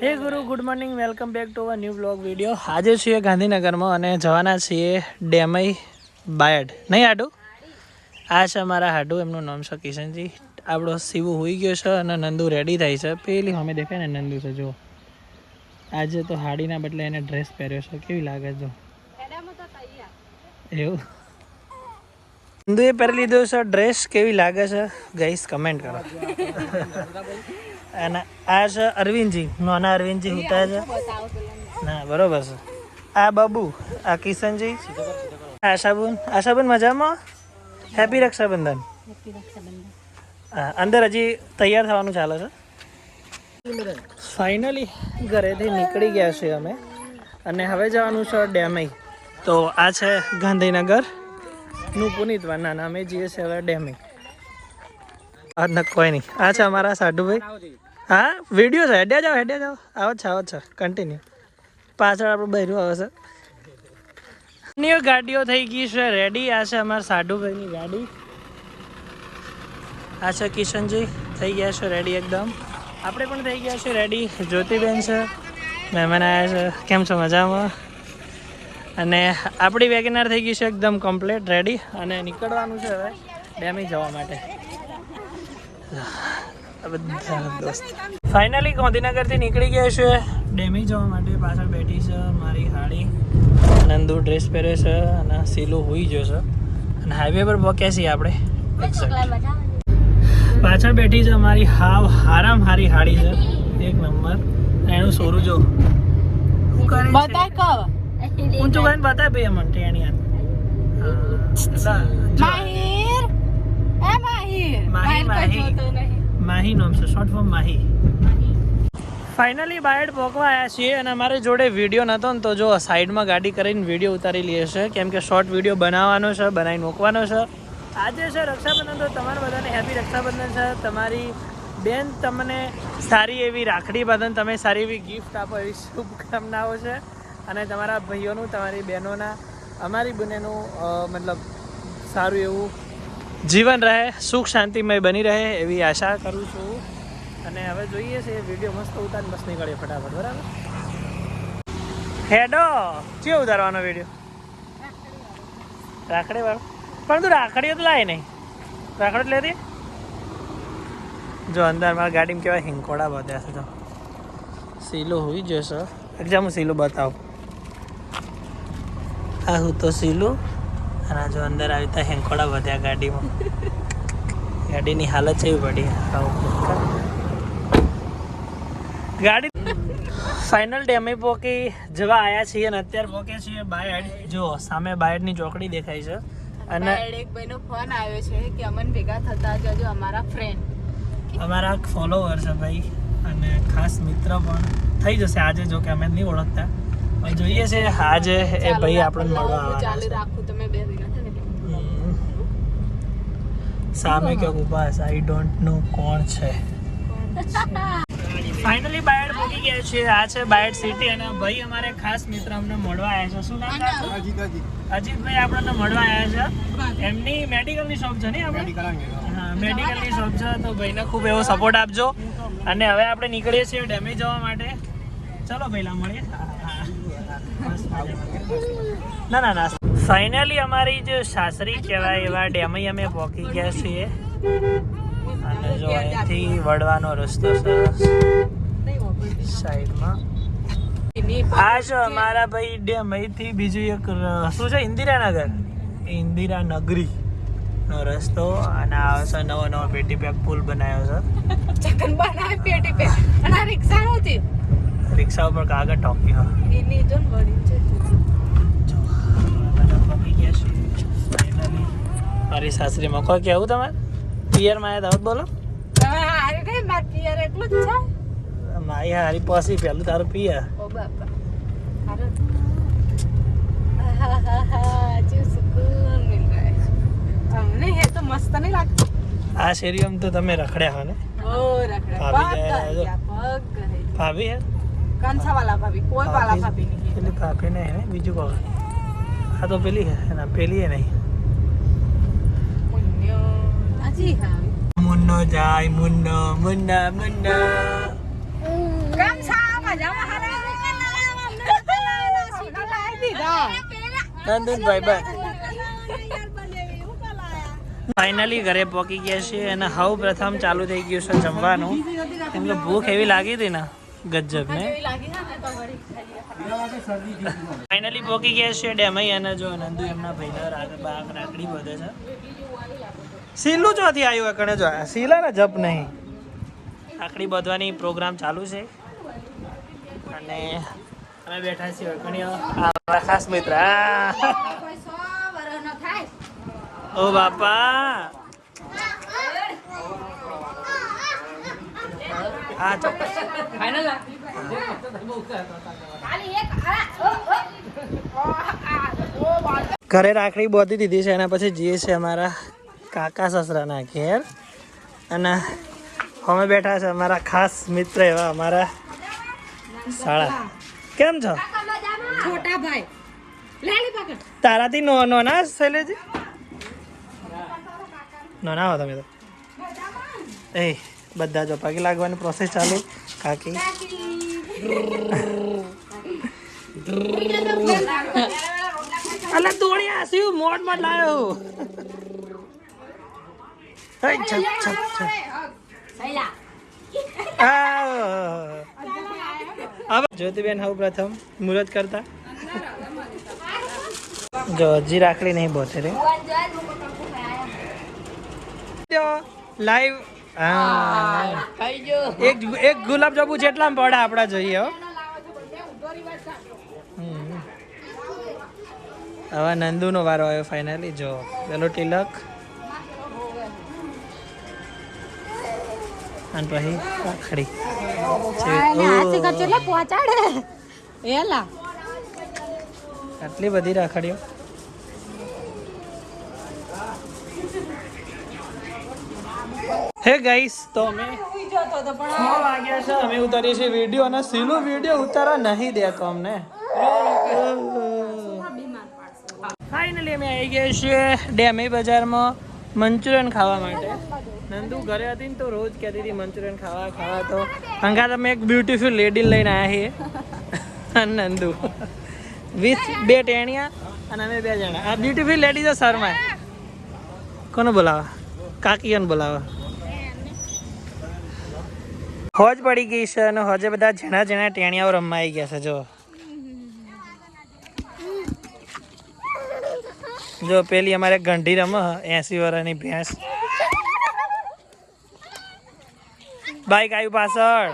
હે ગુરુ good morning welcome back to a new blog video આજે છીએ ગાંધીનગરમાં અને જવાના છીએ ડેમઈ બાયડ. નહીં હાડુ આ છે અમારા હાડુ, એમનું નામ છે કિશનજી. આપણો શિવુ હોઈ ગયો છે અને નંદુ રેડી થાય છે. પેલી અમે દેખાય ને નંદુ છે જો આજે તો હાડીના બદલે એને ડ્રેસ પહેર્યો છે. કેવી લાગે જો એવું? નંદુએ પહેરી લીધો છે ડ્રેસ કેવી લાગે છે? ગઈસ કમેન્ટ કરો. અને આ છે અરવિંદજી નાના અરવિંદજી હુતા છે. ના બરોબર છે. આ બાબુ આ કિશનજી. આશાબુન આશાબુન મજામાં? હેપી રક્ષાબંધન. અંદર હજી તૈયાર થવાનું ચાલે છે? ફાઇનલી ઘરેથી નીકળી ગયા છીએ અમે. અને હવે જવાનું છે ડેમે તો આ છે ગાંધીનગરનું પુનિતવાના નામે જઈએ છીએ હવે ડેમે આ કોઈ નહીં. આ છે અમારા સાઢુભાઈ હા વીડિયો છે. હેડ્યા જાઓ હેડ્યા જાઓ. આવો છે આવો છે. કન્ટિન્યુ પાછળ આપણું બહેરું આવે છે. અન્ય ગાડીઓ થઈ ગઈ છે. રેડી આ છે અમારા સાઢુભાઈની ગાડી. આ છે કિશનજી. થઈ ગયા છે રેડી એકદમ. આપણે પણ થઈ ગયા છે રેડી જ્યોતિબેન છે. મહેમાન આવ્યા છે. કેમ છો? મજામાં? અને આપણી વેગનાર થઈ ગઈ છે એકદમ કમ્પ્લીટ રેડી અને નીકળવાનું છે હવે ડેમી જવા માટે. બધા દોસ્ત ફાઇનલી ગાંધીનગરથી નીકળી ગયા છે. ડેમી જવા માટે પાછળ બેઠી છે મારી હાડી નંદુ ડ્રેસ પહેરે છે અને સીલું હોઈ ગયો છે. અને હાઈવે પર પહોંચ્યા છીએ આપણે. પાછળ બેઠી છે અમારી હાવ હારામ હારી હાડી છે. એક નંબર. એનું સોરું જો. હું કરે છે? કો હું તો કરીને બતાય ભાઈ અમને ટેણી આ. માહિર. એ માહિર. માહિર, માહિર માહી નામ છે short form Mahi. Finally Bayad પોકવા આવ્યા છીએ અને અમારી જોડે વીડિયો નહોતો ને તો જો સાઈડમાં ગાડી કરીને વીડિયો ઉતારી લઈએ છે કેમ કે શોર્ટ વીડિયો બનાવવાનો છે બનાવીને મૂકવાનો છે. આજે છે રક્ષાબંધન તો તમારા બધાને હેપી રક્ષાબંધન છે. તમારી બેન તમને સારી એવી રાખડી બંધન તમે સારી એવી ગિફ્ટ આપો એવી શુભકામનાઓ છે. અને તમારા ભાઈઓનું તમારી બહેનોના અમારી બંનેનું મતલબ સારું એવું જીવન રહે, સુખ શાંતિમય બની રહે એવી આશા કરું છું. અને હવે જોઈએ છે વીડિયો મસ્ત ઉતાર મસ્ત નીકળે ફટાફટ, બરાબર? હેડો, ચિયો ઉતારવાનો વીડિયો રાખડી વાળો પણ તું રાખડીઓ તો લાય નહીં. રાખડી લેતી? જો અંદર મારા ગાડીમાં કેવા હિંકોડા બધા છે તો સીલો હોઈ જોઈશે. હું બતાવો બતાવું. આ હું તો સીલું અને જો અંદર આવી તો હેંકોડા વધ્યા ગાડીમાં. ગાડીની હાલત એવી પડી. ગાડી ફાઇનલ ડેમે પોકી જવા આવ્યા છીએ અને અત્યારે પોકે છીએ બાયડ. જો સામે બાયડની ચોકડી દેખાય છે. અને એક ભાઈનો ફોન આવ્યો છે કે અમન ભેગા થતા જજો અમારા ફ્રેન્ડ અમારા ફોલોવર છે ભાઈ અને ખાસ મિત્ર પણ થઈ જશે આજે જો કે અમે નહીં ઓળખતા. જોઈએ છે આજે એ ભાઈ આપણને મળવા ચાલુ રાખું તમે બે ભેગા છે ને એટલે. છે હમ. સામે કે ઊભા આઈ ડોન્ટ નો કોણ છે. ફાઇનલી બાયડ પહોંચી ગયા છે. આ છે બાયડ સિટી અને ભાઈ અમારે ખાસ મિત્ર અમને મળવા આવ્યા છે. શું નામ? અજીતભાઈ આપણને મળવા આવ્યા છે. એમની મેડિકલની શોપ છે ને આપણે? હા. મેડિકલની શોપ છે. તો ભાઈને ખૂબ એવો સપોર્ટ આપજો. અને હવે આપણે નીકળીએ છીએ ડેમેજ જવા માટે. ચલો પહેલા મળીએ. ના ના ના. ફાઇનલી અમારી જે સાસરી કહેવાય એવા ડેમે અમે પહોંચી ગયા છીએ. અને જો અહીંથી વળવાનો રસ્તો છે સાઈડમાં. આ જો અમારા ભાઈ ડેમ અહીંથી બીજું એક શું છે? ઇન્દિરાનગર. એ ઇન્દિરાનગરી નો રસ્તો. અને આ છે નવો નવો પેટી પેક પુલ બનાવ્યો ચકન બનાવે પેટી પેક અને રિક્ષા નહોતી છે. રિક્ષા ઉપર કાગળ ટોક્યો. એની જો વળી છે. મારી સાસરીમાં કોઈ કેવું તમે પિયરમાં આવ્યા દાવત બોલો. તમે હારી નહીં માર પિયર એટલું જ છે મારી હારી પોસી પેલું તારું પિયર. ઓ બાપા હારું. આ શેરીઓમાં તો તમે રખડ્યા હો ને? ભાભી હે કંસા વાલા ભાભી કોઈ વાલા ભાભી. નહીં. ભાભી નહીં બીજું કોઈ આ તો પેલી હે એના પેલી હે નહીં. મુન્નો. જાય મુન્નો મુન્ના મુન્ના. મજામાં દીધા. નંદન ભાઈ ફાઇનલી ઘરે પહોંચી ગયા છે અને સૌ પ્રથમ ચાલુ થઈ ગયું છે જમવાનું. કેમ કે ભૂખ એવી લાગી હતી ને. ગજબ ને ફાઇનલી પોકી ગયા છે ડેમઈ અને જો નંદુ એમના ભાઈના રાગ- બાગ રાખડી બધે છે. સીલું ચોથી આવ્યું કણે જો. સીલા ને જપ નહીં. રાખડી બાંધવાની પ્રોગ્રામ ચાલુ છે. અને અમે બેઠા છીએ આ ખાસ મિત્ર. ઓ બાપા. હા ચોક્કસ. ઘરે રાખડી બોધી દીધી છે એના પછી જઈએ છે અમારા કાકા સસરાના ઘેર. અને અમે બેઠા છે અમારા ખાસ મિત્ર એવા અમારા શાળા. કેમ છો? છોટા ભાઈ તારાથી નો નોના શૈલેજી? નોના હો તમે તો. એ બધા જો પગે લાગવાની પ્રોસેસ ચાલુ. કાકી. અલે દોડ્યા આસ્યું મોડમાં લાયો? હે, છપ છપ છપ હવે જ્યોતિબેન હવે પ્રથમ મુહૂર્ત કરતા? જો હજી રાખડી નહીં બોતે રે લાઈવ એક એક ગુલાબજાંબુ જેટલા પડે આપડા જોઈએ હો. હવે નંદુનો વારો આવ્યો ફાઇનલી જો. પેલો તિલક. અને પછી રાખડી હાથી પહોંચાડે એલા આટલી બધી રાખડીઓ. હે ગાઈસ તો અમે છ વાગ્યા છે. અમે ઉતારીએ છીએ વીડિયો અને સીલો વીડિયો ઉતારવા નહીં દેતો અમને. ફાઇનલી અમે આવી ગયા છીએ ડેમી બજારમાં મંચુરિયન ખાવા માટે. નંદુ ઘરે હતી ને તો રોજ કહેતી હતી મંચુરિયન ખાવા ખાવા તો. હંગા તમે એક બ્યુટીફુલ લેડી લઈને આવ્યા છીએ. નંદુ. વિથ બે ટેણિયા અને અમે બે જણા. આ બ્યુટીફુલ લેડી શર્મા. કોને બોલાવા? કાકીઓને બોલાવા. હોજ પડી ગઈ છે અને હોજે બધા ઝીણા ઝીણા ટેણિયાઓ રમવા ગયા છે, જો. જો પેલી અમારે ગંઢી રમ એસી વર્ષની ભેંસ. બાઈક આવ્યું પાછળ.